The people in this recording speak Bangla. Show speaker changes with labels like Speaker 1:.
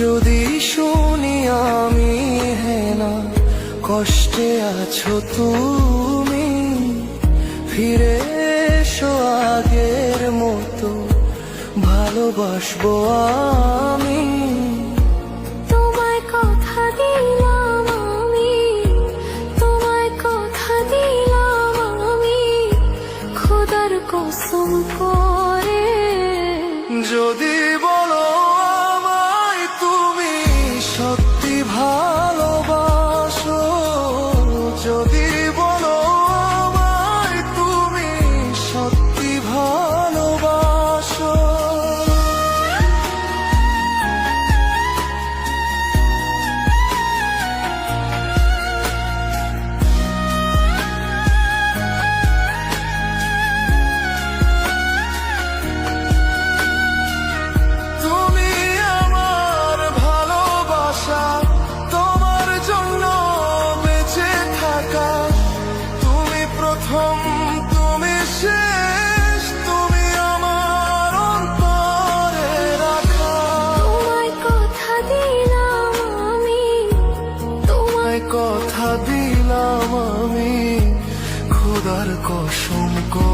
Speaker 1: যদি শুনি আমি হেনা কষ্টে আছো তুমি। ফিরে এসো আগের মতো ভালোবাসবো আমি।
Speaker 2: তোমায় কথা তোমায় কথা দিলাম করে
Speaker 1: যদি কসম কর